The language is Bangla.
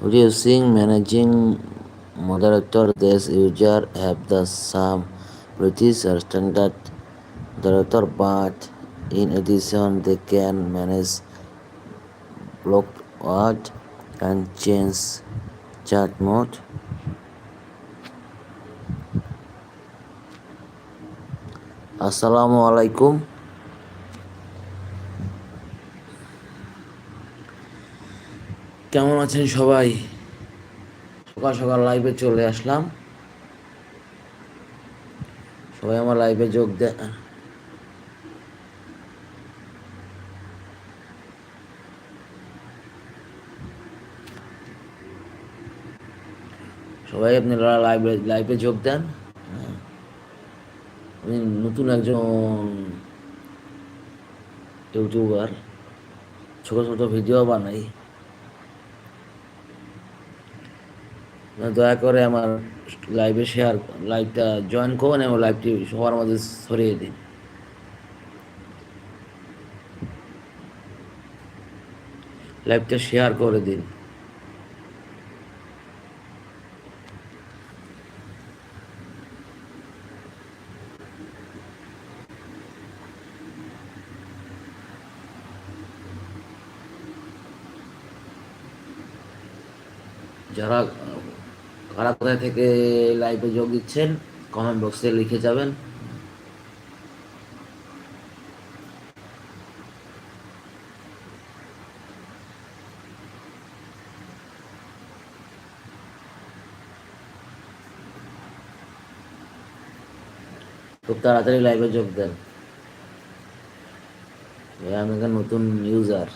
Reducing managing moderator this user have the same British standard moderator but in addition they can manage blocked and change chat mode. Assalamualaikum. কেমন আছেন সবাই? সকাল সকাল লাইভে চলে আসলাম। সবাই আমার লাইভে যোগ দেন। সবাই আপনারা লাইভে লাইভে যোগ দেন। আমি নতুন একজন ইউটিউবার ছোট ছোট ভিডিও বানাই। দয়া করে আমার লাইভে শেয়ার লাইভটা জয়েন করুন এবং লাইভটি সবার মধ্যে ছড়িয়ে দিন। লাইভটা শেয়ার করে দিন। যারা কারা কোথায় থেকে লাইভে যোগ দিচ্ছেন কমেন্ট বক্সে লিখে যাবেন। খুব তাড়াতাড়ি লাইভে যোগ দেন। আমি নতুন ইউজার